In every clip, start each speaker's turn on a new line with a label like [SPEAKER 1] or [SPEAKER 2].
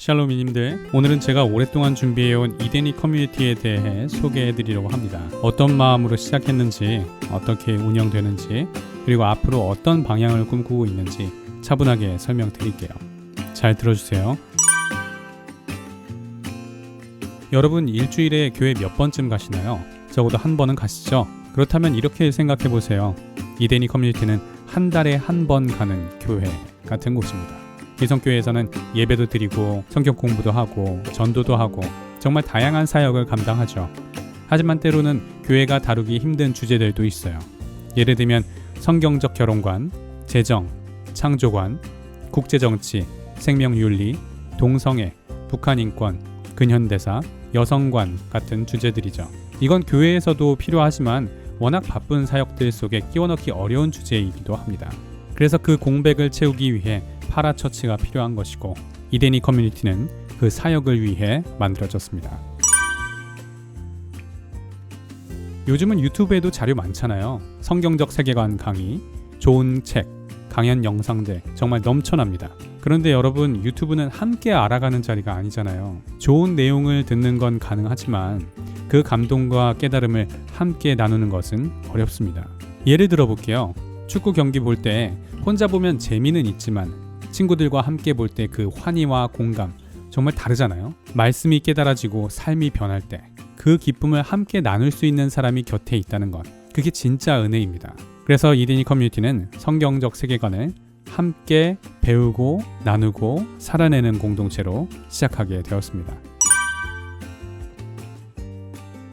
[SPEAKER 1] 샬롬이님들 오늘은 제가 오랫동안 준비해온 이데니 커뮤니티에 대해 소개해드리려고 합니다. 어떤 마음으로 시작했는지 어떻게 운영되는지 그리고 앞으로 어떤 방향을 꿈꾸고 있는지 차분하게 설명드릴게요. 잘 들어주세요. 여러분 일주일에 교회 몇 번쯤 가시나요? 적어도 한 번은 가시죠? 그렇다면 이렇게 생각해 보세요. 이데니 커뮤니티는 한 달에 한 번 가는 교회 같은 곳입니다. 기성교회에서는 예배도 드리고 성경 공부도 하고 전도도 하고 정말 다양한 사역을 감당하죠. 하지만 때로는 교회가 다루기 힘든 주제들도 있어요. 예를 들면 성경적 결혼관, 재정, 창조관, 국제정치, 생명윤리, 동성애, 북한 인권, 근현대사, 여성관 같은 주제들이죠. 이건 교회에서도 필요하지만 워낙 바쁜 사역들 속에 끼워넣기 어려운 주제이기도 합니다. 그래서 그 공백을 채우기 위해 파라처치가 필요한 것이고 이데니 커뮤니티는 그 사역을 위해 만들어졌습니다. 요즘은 유튜브에도 자료 많잖아요. 성경적 세계관 강의, 좋은 책, 강연 영상들 정말 넘쳐납니다. 그런데 여러분 유튜브는 함께 알아가는 자리가 아니잖아요. 좋은 내용을 듣는 건 가능하지만 그 감동과 깨달음을 함께 나누는 것은 어렵습니다. 예를 들어 볼게요. 축구 경기 볼 때 혼자 보면 재미는 있지만 친구들과 함께 볼 때 그 환희와 공감 정말 다르잖아요. 말씀이 깨달아지고 삶이 변할 때 그 기쁨을 함께 나눌 수 있는 사람이 곁에 있다는 것. 그게 진짜 은혜입니다. 그래서 이데니 커뮤니티는 성경적 세계관을 함께 배우고 나누고 살아내는 공동체로 시작하게 되었습니다.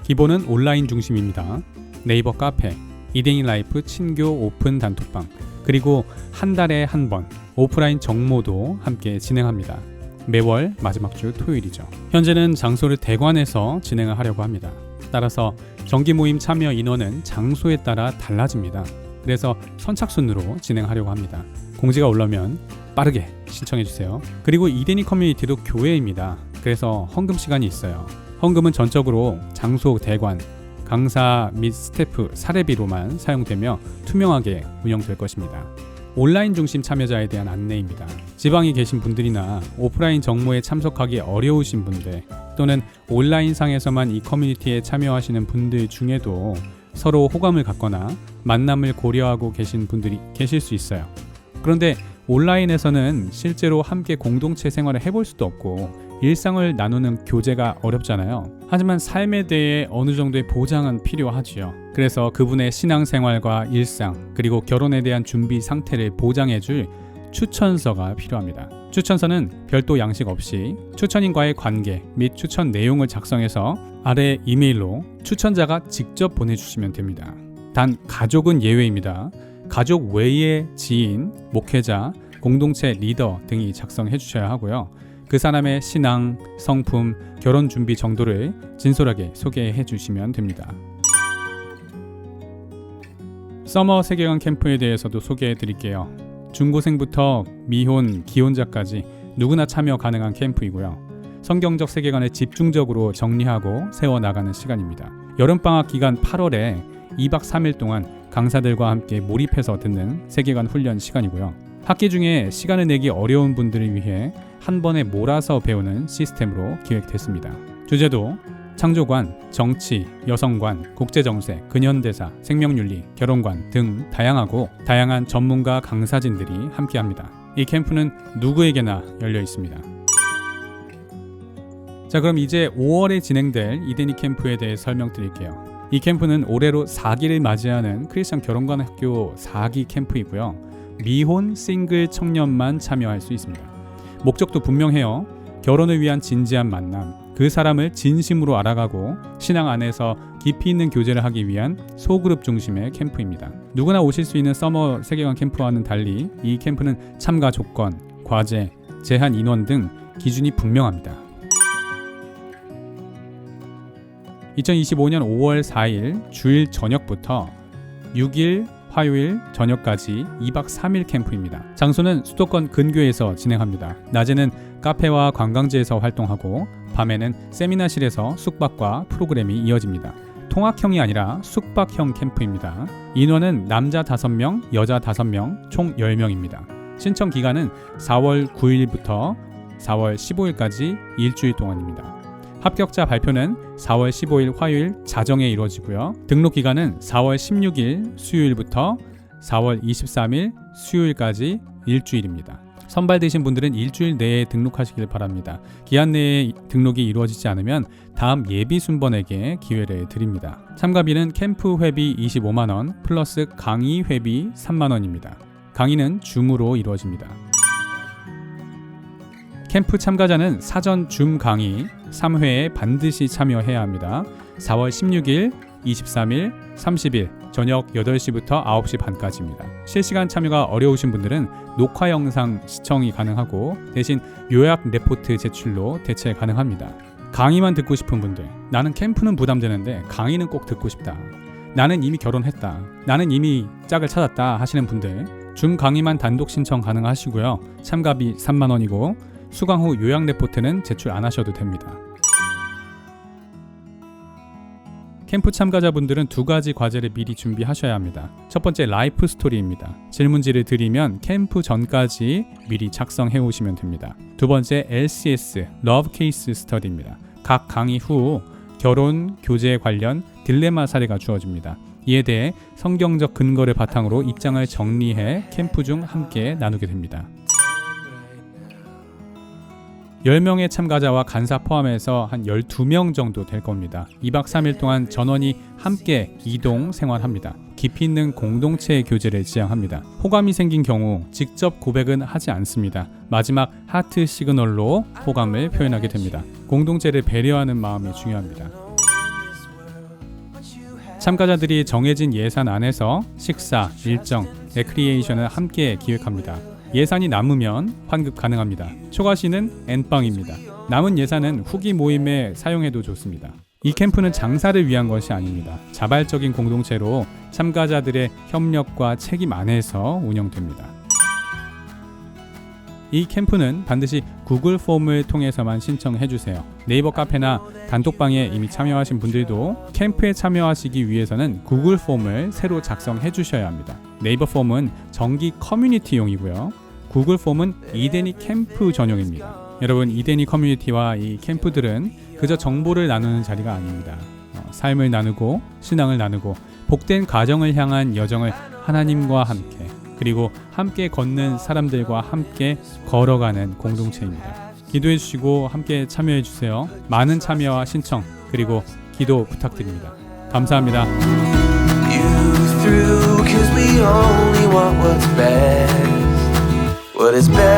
[SPEAKER 1] 기본은 온라인 중심입니다. 네이버 카페, 이데니 라이프 친교 오픈 단톡방, 그리고 한 달에 한 번 오프라인 정모도 함께 진행합니다. 매월 마지막 주 토요일이죠. 현재는 장소를 대관해서 진행을 하려고 합니다. 따라서 정기 모임 참여 인원은 장소에 따라 달라집니다. 그래서 선착순으로 진행하려고 합니다. 공지가 올라오면 빠르게 신청해 주세요. 그리고 이데니 커뮤니티도 교회입니다. 그래서 헌금 시간이 있어요. 헌금은 전적으로 장소 대관, 강사 및 스태프 사례비로만 사용되며 투명하게 운영될 것입니다. 온라인 중심 참여자에 대한 안내입니다. 지방에 계신 분들이나 오프라인 정모에 참석하기 어려우신 분들 또는 온라인 상에서만 이 커뮤니티에 참여하시는 분들 중에도 서로 호감을 갖거나 만남을 고려하고 계신 분들이 계실 수 있어요. 그런데 온라인에서는 실제로 함께 공동체 생활을 해볼 수도 없고 일상을 나누는 교제가 어렵잖아요. 하지만 삶에 대해 어느 정도의 보장은 필요하지요. 그래서 그분의 신앙생활과 일상 그리고 결혼에 대한 준비 상태를 보장해줄 추천서가 필요합니다. 추천서는 별도 양식 없이 추천인과의 관계 및 추천 내용을 작성해서 아래 이메일로 추천자가 직접 보내주시면 됩니다. 단 가족은 예외입니다. 가족 외의 지인, 목회자, 공동체 리더 등이 작성해 주셔야 하고요. 그 사람의 신앙, 성품, 결혼 준비 정도를 진솔하게 소개해 주시면 됩니다. 서머 세계관 캠프에 대해서도 소개해 드릴게요. 중고생부터 미혼, 기혼자까지 누구나 참여 가능한 캠프이고요. 성경적 세계관을 집중적으로 정리하고 세워 나가는 시간입니다. 여름방학 기간 8월에 2박 3일 동안 강사들과 함께 몰입해서 듣는 세계관 훈련 시간이고요. 학기 중에 시간을 내기 어려운 분들을 위해 한 번에 몰아서 배우는 시스템으로 기획됐습니다. 주제도 창조관, 정치, 여성관, 국제정세, 근현대사, 생명윤리, 결혼관 등 다양하고 다양한 전문가 강사진들이 함께합니다. 이 캠프는 누구에게나 열려 있습니다. 자 그럼 이제 5월에 진행될 이데니 캠프에 대해 설명드릴게요. 이 캠프는 올해로 4기를 맞이하는 크리스천 결혼관 학교 4기 캠프이고요. 미혼 싱글 청년만 참여할 수 있습니다. 목적도 분명해요. 결혼을 위한 진지한 만남, 그 사람을 진심으로 알아가고 신앙 안에서 깊이 있는 교제를 하기 위한 소그룹 중심의 캠프입니다. 누구나 오실 수 있는 서머 세계관 캠프와는 달리 이 캠프는 참가 조건, 과제, 제한 인원 등 기준이 분명합니다. 2025년 5월 4일 주일 저녁부터 6일 화요일 저녁까지 2박 3일 캠프입니다. 장소는 수도권 근교에서 진행합니다. 낮에는 카페와 관광지에서 활동하고 밤에는 세미나실에서 숙박과 프로그램이 이어집니다. 통학형이 아니라 숙박형 캠프입니다. 인원은 남자 5명, 여자 5명, 총 10명입니다. 신청 기간은 4월 9일부터 4월 15일까지 일주일 동안입니다. 합격자 발표는 4월 15일 화요일 자정에 이루어지고요. 등록 기간은 4월 16일 수요일부터 4월 23일 수요일까지 일주일입니다. 선발되신 분들은 일주일 내에 등록하시길 바랍니다. 기한 내에 등록이 이루어지지 않으면 다음 예비 순번에게 기회를 드립니다. 참가비는 캠프 회비 25만 원 플러스 강의 회비 3만 원입니다. 강의는 줌으로 이루어집니다. 캠프 참가자는 사전 줌 강의 3회에 반드시 참여해야 합니다. 4월 16일, 23일, 30일 저녁 8시부터 9시 반까지입니다. 실시간 참여가 어려우신 분들은 녹화 영상 시청이 가능하고 대신 요약 레포트 제출로 대체 가능합니다. 강의만 듣고 싶은 분들, 나는 캠프는 부담되는데 강의는 꼭 듣고 싶다. 나는 이미 결혼했다. 나는 이미 짝을 찾았다 하시는 분들, 줌 강의만 단독 신청 가능하시고요. 참가비 3만 원이고 수강 후 요약 레포트는 제출 안 하셔도 됩니다. 캠프 참가자분들은 두 가지 과제를 미리 준비하셔야 합니다. 첫 번째 라이프 스토리입니다. 질문지를 드리면 캠프 전까지 미리 작성해 오시면 됩니다. 두 번째 LCS 러브 케이스 스터디입니다. 각 강의 후 결혼, 교제 관련 딜레마 사례가 주어집니다. 이에 대해 성경적 근거를 바탕으로 입장을 정리해 캠프 중 함께 나누게 됩니다. 10명의 참가자와 간사 포함해서 한 12명 정도 될 겁니다. 2박 3일 동안 전원이 함께 이동 생활합니다. 깊이 있는 공동체 교제를 지향합니다. 호감이 생긴 경우 직접 고백은 하지 않습니다. 마지막 하트 시그널로 호감을 표현하게 됩니다. 공동체를 배려하는 마음이 중요합니다. 참가자들이 정해진 예산 안에서 식사, 일정, 레크리에이션을 함께 기획합니다. 예산이 남으면 환급 가능합니다. 초과 시는 N빵입니다. 남은 예산은 후기 모임에 사용해도 좋습니다. 이 캠프는 장사를 위한 것이 아닙니다. 자발적인 공동체로 참가자들의 협력과 책임 안에서 운영됩니다. 이 캠프는 반드시 구글 폼을 통해서만 신청해 주세요. 네이버 카페나 단톡방에 이미 참여하신 분들도 캠프에 참여하시기 위해서는 구글 폼을 새로 작성해 주셔야 합니다. 네이버 폼은 정기 커뮤니티용이고요. 구글 폼은 이데니 캠프 전용입니다. 여러분 이데니 커뮤니티와 이 캠프들은 그저 정보를 나누는 자리가 아닙니다. 어, 삶을 나누고 신앙을 나누고 복된 가정을 향한 여정을 하나님과 함께 그리고 함께 걷는 사람들과 함께 걸어가는 공동체입니다. 기도해 주시고 함께 참여해 주세요. 많은 참여와 신청 그리고 기도 부탁드립니다. 감사합니다.
[SPEAKER 2] what is best